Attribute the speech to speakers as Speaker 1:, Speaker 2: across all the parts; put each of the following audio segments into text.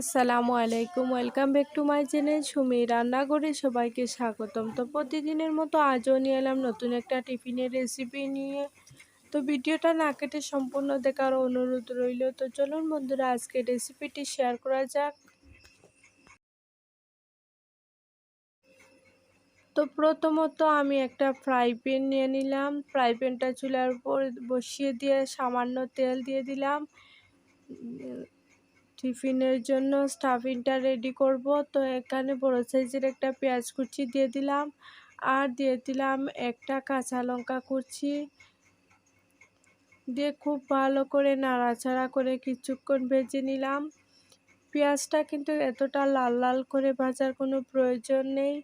Speaker 1: আসসালামু আলাইকুম। Welcome back to my channel Sumi রান্নাঘরে সবাইকে স্বাগতম। তো প্রতিদিনের মতো আজও নিয়ে এলাম নতুন একটা টিফিনের রেসিপি নিয়ে। তো ভিডিওটা না কেটে সম্পূর্ণ দেখার অনুরোধ রইল। তো চলুন বন্ধুরা আজকে রেসিপিটি শেয়ার করা যাক। তো প্রথমত আমি একটা ফ্রাই প্যান নিয়ে নিলাম। ফ্রাই প্যানটা চুলার উপর বসিয়ে দিয়ে সামান্য তেল দিয়ে দিলাম। টিফিনের জন্য স্টাফিংটা রেডি করব। তো এখানে বড় সাইজের একটা পেঁয়াজ কুচি দিয়ে দিলাম। আর দিয়ে দিলাম একটা কাঁচা লঙ্কা কুচি। দিয়ে খুব ভালো করে নাড়াচাড়া করে কিছুক্ষণ ভেজে নিলাম। পেঁয়াজটা কিন্তু এতটা লাল লাল করে ভাজার কোনো প্রয়োজন নেই।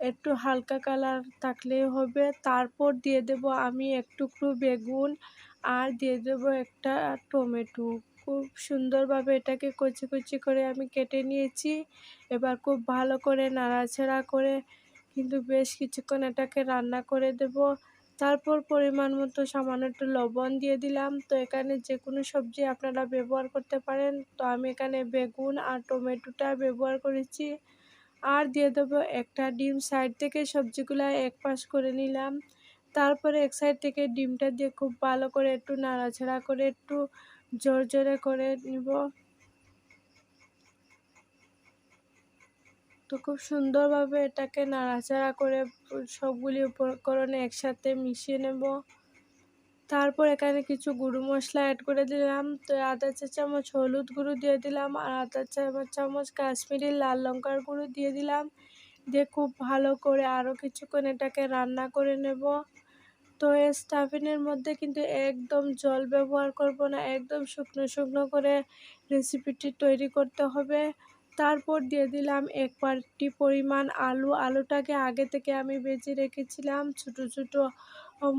Speaker 1: একটু হালকা কালার থাকলেই হবে। তারপর দিয়ে দেব আমি এক বেগুন। আর দিয়ে দেব একটা টমেটো। খুব সুন্দরভাবে এটাকে কচি কচি করে আমি কেটে নিয়েছি। এবার খুব ভালো করে নাড়াচাড়া করে কিন্তু বেশ কিছুক্ষণ এটাকে রান্না করে দেব। তারপর পরিমাণ মতো সামান্য একটু লবণ দিয়ে দিলাম। তো এখানে যে কোনো সবজি আপনারা ব্যবহার করতে পারেন। তো আমি এখানে বেগুন আর টমেটোটা ব্যবহার করেছি। আর দিয়ে দেবো একটা ডিম সাইড থেকে সবজিগুলো এক পাশ করে নিলাম। তারপরে এক সাইড থেকে ডিমটা দিয়ে খুব ভালো করে একটু নাড়াচাড়া করে একটু জোর জোরে করে নিব। তো খুব সুন্দরভাবে এটাকে নাড়াচাড়া করে সবগুলি উপকরণে একসাথে মিশিয়ে নেব। তারপর এখানে কিছু গুঁড়ো মশলা অ্যাড করে দিলাম। তো আধা চা চামচ, হলুদ গুঁড়ো দিয়ে দিলাম আর আধা চামচ চামচ কাশ্মীরি লাল লঙ্কার গুঁড়ো দিয়ে দিলাম। দিয়ে খুব ভালো করে আরও কিছুক্ষণ এটাকে রান্না করে নেব। তো এই স্টাফিনের মধ্যে কিন্তু একদম জল ব্যবহার করব না, একদম শুকনো শুকনো করে রেসিপিটি তৈরি করতে হবে। তারপর দিয়ে দিলাম এক পাটি পরিমাণ আলু। আলুটাকে আগে থেকে আমি বেজে রেখেছিলাম, ছোট ছোট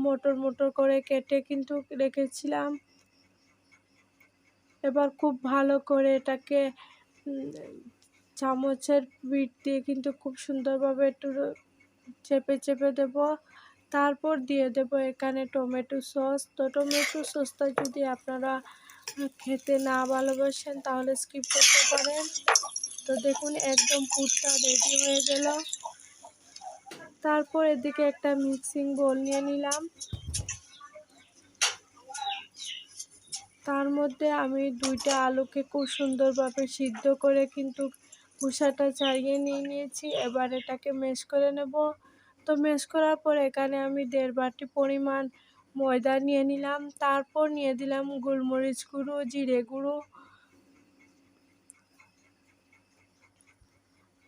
Speaker 1: মোটর মোটর করে কেটে কিন্তু রেখেছিলাম। এবার খুব ভালো করে এটাকে চামচের বিট দিয়ে কিন্তু খুব সুন্দরভাবে একটু চেপে চেপে দেব। তারপর দিয়ে দেব এখানে টমেটো সস। তো টমেটো সসটা যদি আপনারা খেতে না ভালোবাসেন, তাহলে স্কিপ করতে পারেন। তো দেখুন, একদম পুরটা রেডি হয়ে গেল। তারপর এদিকে একটা মিক্সিং বোল নিয়ে নিলাম। তার মধ্যে আমি দুইটা আলুকে খুব সুন্দরভাবে সিদ্ধ করে কিন্তু খোসাটা ছাড়িয়ে নিয়ে নিয়েছি। এবার এটাকে মেশ করে নেব। তো মেশ করার পর এখানে আমি দেড় বাটি পরিমাণ ময়দা নিয়ে নিলাম। তারপর নিয়ে দিলাম গোলমরিচ গুঁড়ো, জিরে গুঁড়ো।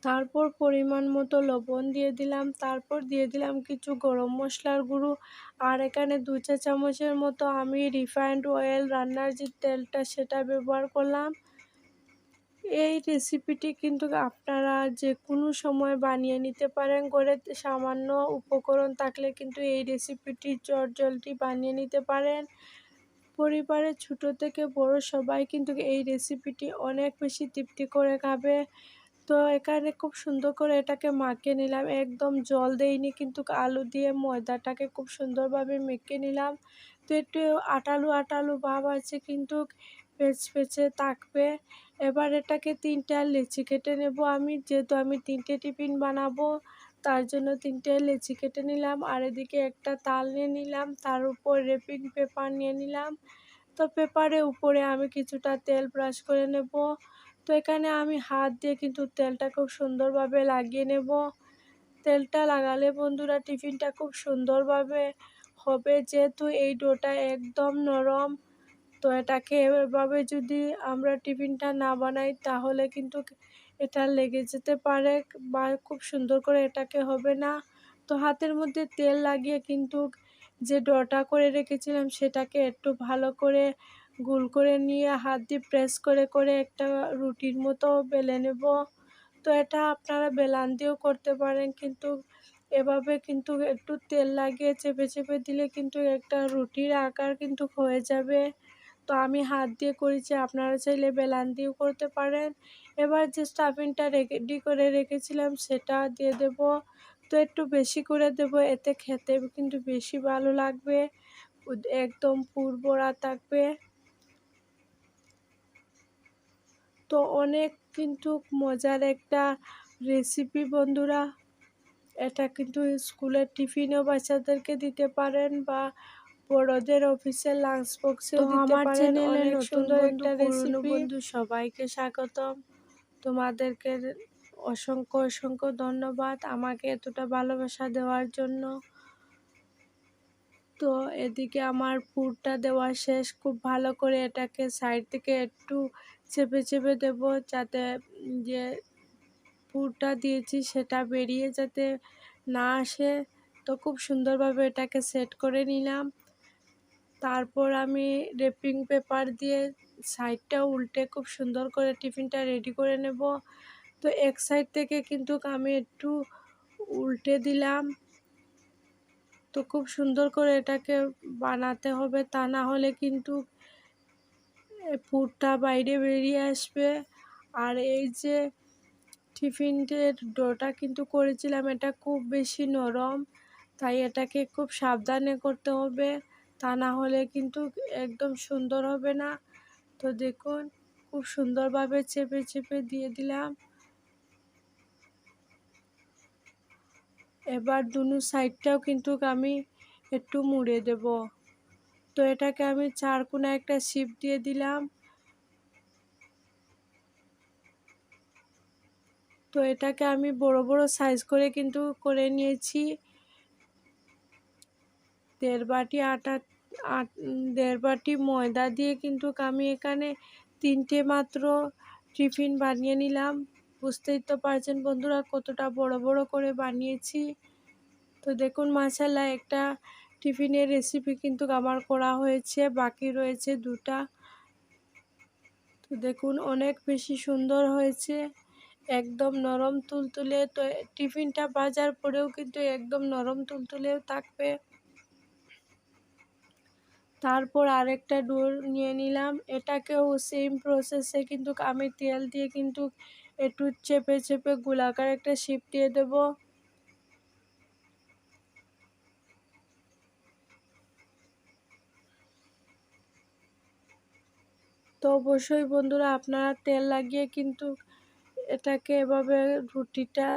Speaker 1: তারপর পরিমাণ মতো লবণ দিয়ে দিলাম। তারপর দিয়ে দিলাম কিছু গরম মশলার গুঁড়ো। আর এখানে দু চা চামচের মতো আমি রিফাইন্ড অয়েল রান্নার যে তেলটা সেটা ব্যবহার করলাম। এই রেসিপিটি কিন্তু আপনারা যে কোনো সময় বানিয়ে নিতে পারেন। করে সামান্য উপকরণ থাকলে কিন্তু এই রেসিপিটি জলটি বানিয়ে নিতে পারেন। পরিবারের ছোট থেকে বড় সবাই কিন্তু এই রেসিপিটি অনেক বেশি তৃপ্তি করে খাবে। তো এখানে খুব সুন্দর করে এটাকে মাখিয়ে নিলাম। একদম জল দেইনি কিন্তু আলু দিয়ে ময়দাটাকে খুব সুন্দরভাবে মেখে নিলাম। তো একটু আটালু আটালু ভাব আছে কিন্তু পেঁচ পেঁচে থাকবে। এবার এটাকে তিনটা লেচি কেটে নেব আমি। যেহেতু আমি তিনটে টিফিন বানাবো, তার জন্য তিনটে লেচি কেটে নিলাম। আর এদিকে একটা তাল নিয়ে নিলাম, তার উপর রেপিং পেপার নিয়ে নিলাম। তো পেপারের উপরে আমি কিছুটা তেল ব্রাশ করে নেব। তো এখানে আমি হাত দিয়ে কিন্তু তেলটা খুব সুন্দরভাবে লাগিয়ে নেব। তেলটা লাগালে বন্ধুরা টিফিনটা খুব সুন্দরভাবে হবে, যেহেতু এই ডোটা একদম নরম। তো এটাকে এভাবে যদি আমরা টিফিনটা না বানাই, তাহলে কিন্তু এটা লেগে যেতে পারে বা খুব সুন্দর করে এটাকে হবে না। তো হাতের মধ্যে তেল লাগিয়ে কিন্তু যে ডটা করে রেখেছিলাম, সেটাকে একটু ভালো করে গোল করে নিয়ে হাত দিয়ে প্রেস করে করে একটা রুটির মতো বেলে নেব। তো এটা আপনারা বেলান দিয়েও করতে পারেন, কিন্তু এভাবে কিন্তু একটু তেল লাগিয়ে চেপে চেপে দিলে কিন্তু একটা রুটির আকার কিন্তু হয়ে যাবে। তো আমি হাত দিয়ে করেছি, আপনারা চাইলে বেলান দিয়েও করতে পারেন। এবার যে স্টাফিংটা রেডি করে রেখেছিলাম সেটা দিয়ে দেব। তো একটু বেশি করে দেব, এতে খেতে কিন্তু বেশি ভালো লাগবে। একদম পুরবরা থাকবে। তো অনেক কিন্তু মজার একটা রেসিপি বন্ধুরা। এটা কিন্তু স্কুলের টিফিনেও বাচ্চাদেরকে দিতে পারেন বা বড়দের অফিসের লাঞ্চ দিতে পারেন। অনেক সুন্দর একটা রেসিপি বন্ধু সবাইকে স্বাগতম। তোমাদেরকে অসংখ্য অসংখ্য ধন্যবাদ আমাকে এতটা ভালোবাসা দেওয়ার জন্য। তো এদিকে আমার পুরটা দেওয়া শেষ। খুব ভালো করে এটাকে সাইড থেকে একটু চেপে চেপে দেব যাতে যে পুরটা দিয়েছি সেটা বেরিয়ে যাতে না আসে। তো খুব সুন্দরভাবে এটাকে সেট করে নিলাম। তারপর আমি রেপিং পেপার দিয়ে সাইডটা উল্টে খুব সুন্দর করে টিফিনটা রেডি করে নেব। তো এক সাইড থেকে কিন্তু আমি একটু উল্টে দিলাম। তো খুব সুন্দর করে এটাকে বানাতে হবে, তা না হলে কিন্তু পুরটা বাইরে বেরিয়ে আসবে। আর এই যে টিফিনের ডোটা কিন্তু করেছিলাম, এটা খুব বেশি নরম, তাই এটাকে খুব সাবধানে করতে হবে। তা না হলে কিন্তু একদম সুন্দর হবে না। তো দেখুন, খুব সুন্দরভাবে চেপে চেপে দিয়ে দিলাম। এবার দুনু সাইডটাও কিন্তু আমি একটু মুড়ে দেব। তো এটাকে আমি চার কোনা একটা শিপ দিয়ে দিলাম। তো এটাকে আমি বড় বড় সাইজ করে কিন্তু করে নিয়েছি। দেড় বাটি আটা দেড় বাটি ময়দা দিয়ে কিন্তু আমি এখানে তিনটে মাত্র টিফিন বানিয়ে নিলাম। বুঝতেই তো পারছেন বন্ধুরা কতটা বড় বড় করে বানিয়েছি। তো দেখুন মাসাল্লাহ একটা টিফিনের রেসিপি কিন্তু আমার করা হয়েছে, বাকি রয়েছে দুটা। তো দেখুন অনেক বেশি সুন্দর হয়েছে, একদম নরম তুলতুলে। তো টিফিনটা বাজার পরেও কিন্তু একদম নরম তুলতুলেও থাকবে। তারপর আরেকটা ডোর নিয়ে নিলাম। এটাকেও সেম প্রসেসে কিন্তু আমি তেল দিয়ে কিন্তু একটু চেপে চেপে গোলাকার একটা শিপ দিয়ে দেব। তো অবশ্যই বন্ধুরা আপনারা তেল লাগিয়ে কিন্তু এটাকে এভাবে রুটিটা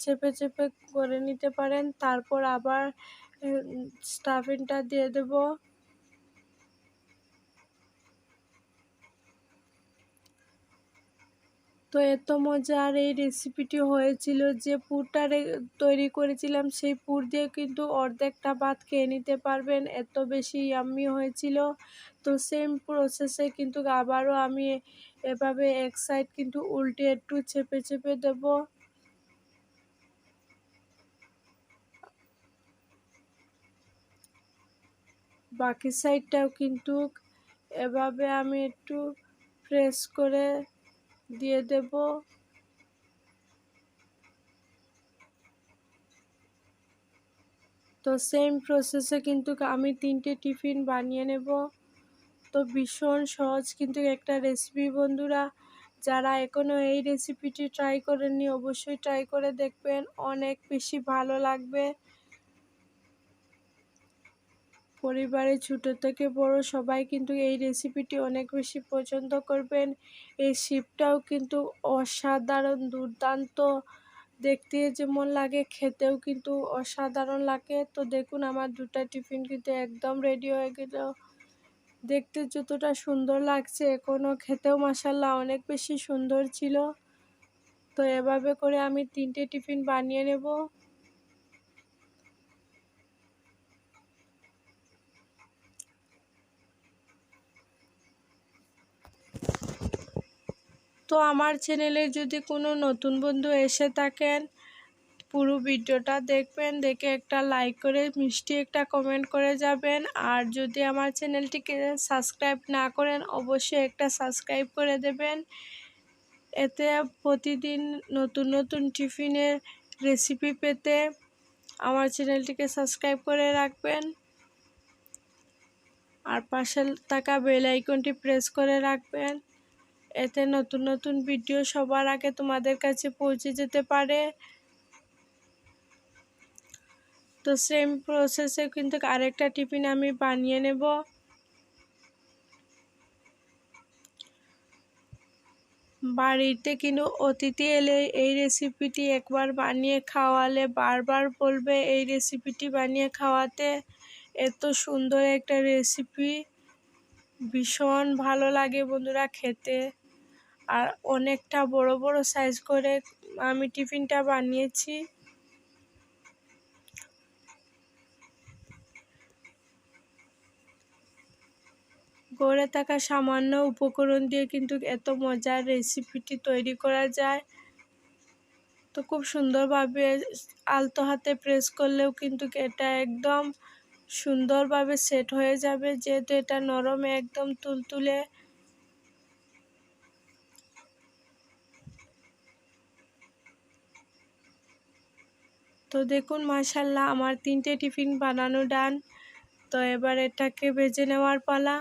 Speaker 1: চেপে চেপে করে নিতে পারেন। তারপর আবার স্টাফিংটা দিয়ে দেব। তো এত মজার এই রেসিপিটি হয়েছিল যে পুরটা তৈরি করেছিলাম, সেই পুর দিয়ে কিন্তু অর্ধেকটা ভাত খেয়ে নিতে পারবেন, এত বেশি ইয়াম্মি হয়েছিল। তো সেম প্রসেসে কিন্তু আবারও আমি এভাবে এক সাইড কিন্তু উল্টে একটু চেপে চেপে দেব। বাকি সাইডটাও কিন্তু এভাবে আমি একটু প্রেস করে দিয়ে দেব। তো সেম প্রসেসে কিন্তু আমি তিনটে টিফিন বানিয়ে নেব। তো ভীষণ সহজ কিন্তু একটা রেসিপি বন্ধুরা। যারা এখনও এই রেসিপিটি ট্রাই করেননি, অবশ্যই ট্রাই করে দেখবেন। অনেক বেশি ভালো লাগবে। পরিবারে ছোটো থেকে বড় সবাই কিন্তু এই রেসিপিটি অনেক বেশি পছন্দ করবেন। এই শিপটাও কিন্তু অসাধারণ, দুর্দান্ত। দেখতে যেমন লাগে, খেতেও কিন্তু অসাধারণ লাগে। তো দেখুন, আমার দুটা টিফিন কিন্তু একদম রেডি হয়ে গেল। দেখতে যতটা সুন্দর লাগছে এখনও খেতেও মাসাল্লাহ অনেক বেশি সুন্দর ছিল। তো এভাবে করে আমি তিনটে টিফিন বানিয়ে নেব। তো আমার চ্যানেলে যদি কোনো নতুন বন্ধু এসে থাকেন, পুরো ভিডিওটা দেখবেন, দেখে একটা লাইক করে মিষ্টি একটা কমেন্ট করে যাবেন। আর যদি আমার চ্যানেলটিকে সাবস্ক্রাইব না করেন, অবশ্যই একটা সাবস্ক্রাইব করে দেবেন। এতে প্রতিদিন নতুন নতুন টিফিনের রেসিপি পেতে আমার চ্যানেলটিকে সাবস্ক্রাইব করে রাখবেন। আর পাশে থাকা বেল আইকনটি প্রেস করে রাখবেন। এতে নতুন নতুন ভিডিও সবার আগে তোমাদের কাছে পৌঁছে যেতে পারে। তো সেম প্রসেসে কিন্তু আরেকটা টিফিন আমি বানিয়ে নেব। বাড়িতে কিন্তু অতিথি এলে এই রেসিপিটি একবার বানিয়ে খাওয়ালে, বারবার বলবে এই রেসিপিটি বানিয়ে খাওয়াতে। এত সুন্দর একটা রেসিপি ভীষণ ভালো লাগে বন্ধুরা খেতে। আর অনেকটা বড় বড় সাইজ করে আমি টিফিনটা বানিয়েছি। গড়ে থাকা সামান্য উপকরণ দিয়ে কিন্তু এত মজার রেসিপিটি তৈরি করা যায়। তো খুব সুন্দরভাবে আলতো হাতে প্রেস করলেও কিন্তু এটা একদম সুন্দরভাবে সেট হয়ে যাবে। যেহেতু এটা নরম একদম তুলতুলে তো দেখুন, মাশাল্লাহ আমার তিনটে টিফিন বানানো ডান। তো এবার এটাকে ভেজে নেওয়ার পালা।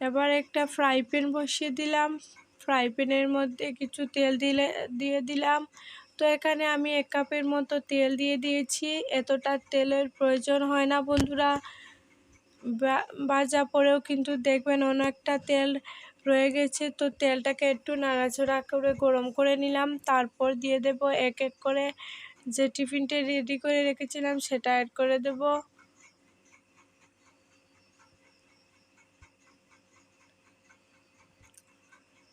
Speaker 1: এবার একটা ফ্রাই প্যান বসিয়ে দিলাম। ফ্রাই প্যানের মধ্যে কিছু তেল দিলে, দিয়ে দিলাম। তো এখানে আমি এক কাপের মতো তেল দিয়ে দিয়েছি। এতটা তেলের প্রয়োজন হয় না বন্ধুরা। বাজা পরেও কিন্তু দেখবেন অনেকটা তেল রয়ে গেছে। তো তেলটাকে একটু নাড়াচড়া করে গরম করে নিলাম। তারপর দিয়ে দেব এক এক করে যে টিফিনটা রেডি করে রেখেছিলাম সেটা অ্যাড করে দেবো।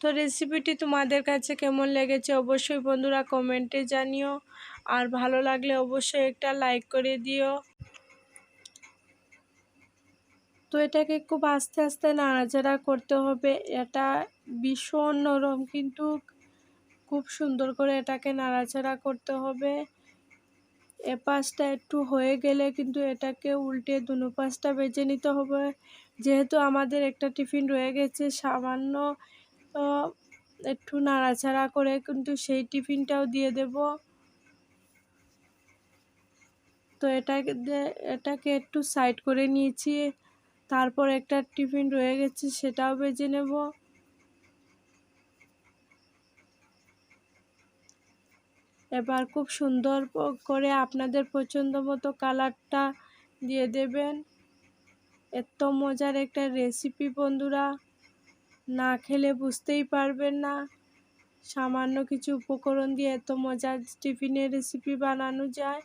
Speaker 1: তো রেসিপিটি তোমাদের কাছে কেমন লেগেছে অবশ্যই বন্ধুরা কমেন্টে জানিও। আর ভালো লাগলে অবশ্যই একটা লাইক করে দিও। তো এটাকে খুব আস্তে আস্তে নাড়াচাড়া করতে হবে। এটা ভীষণ নরম কিন্তু খুব সুন্দর করে এটাকে নাড়াচাড়া করতে হবে। এ পাশটা একটু হয়ে গেলে কিন্তু এটাকে উল্টে দুনো পাশটা বেজে নিতে হবে। যেহেতু আমাদের একটা টিফিন রয়ে গেছে, সামান্য তো একটু নাড়াচাড়া করে কিন্তু সেই টিফিনটাও দিয়ে দেব। তো এটাকে এটাকে একটু সাইড করে নিয়েছি, তারপর একটা টিফিন রয়ে গেছে সেটাও বেজে নেব। এবার খুব সুন্দর করে আপনাদের পছন্দ মতো কালারটা দিয়ে দেবেন। এত মজার একটা রেসিপি বন্ধুরা। না খেলে বুঝতেই পারবেন না। সামান্য কিছু উপকরণ দিয়ে এত মজার টিফিনের রেসিপি বানানো যায়।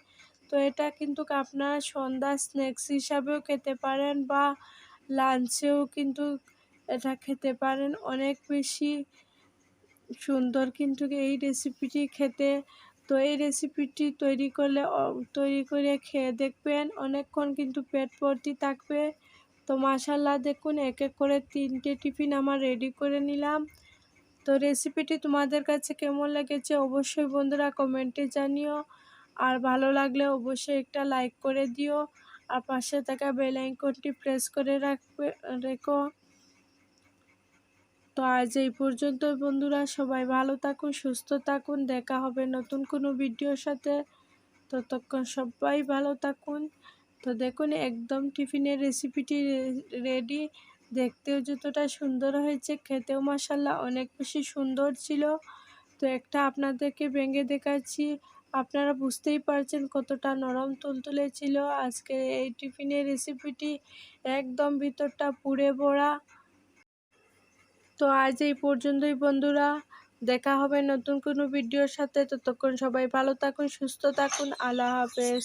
Speaker 1: তো এটা কিন্তু আপনারা সন্ধ্যা স্ন্যাক্স হিসাবেও খেতে পারেন বা লাঞ্চেও কিন্তু এটা খেতে পারেন। অনেক বেশি সুন্দর কিন্তু এই রেসিপিটি খেতে। তো এই রেসিপিটি তৈরি করলে, তৈরি করে খেয়ে দেখবেন। অনেকক্ষণ কিন্তু পেট ভর্তি থাকবে। তো মাসাল্লাহ দেখুন এক এক করে তিনটে টিফিন আমার রেডি করে নিলাম। তো রেসিপিটি তোমাদের কাছে কেমন লেগেছে অবশ্যই বন্ধুরা কমেন্টে জানিও। আর ভালো লাগলে অবশ্যই একটা লাইক করে দিও। আর পাশে থাকা বেল আইকনটি প্রেস করে রাখবে, রেখো। তো আজ এই পর্যন্ত বন্ধুরা, সবাই ভালো থাকুন, সুস্থ থাকুন। দেখা হবে নতুন কোনো ভিডিওর সাথে। ততক্ষণ সবাই ভালো থাকুন। তো দেখুন, একদম টিফিনের রেসিপিটি রেডি দেখতেও যতটা সুন্দর হয়েছে, খেতেও মাসাল্লাহ অনেক বেশি সুন্দর ছিল। তো একটা আপনাদেরকে ভেঙে দেখাচ্ছি। আপনারা বুঝতেই পারছেন কতটা নরম তুলতুলে ছিল। আজকে এই টিফিনের রেসিপিটি একদম ভিতরটা পুড়ে ভরা। তো আজ এই পর্যন্তই বন্ধুরা। দেখা হবে নতুন কোনো ভিডিওর সাথে। ততক্ষণ সবাই ভালো থাকুন, সুস্থ থাকুন। আল্লাহ হাফেজ।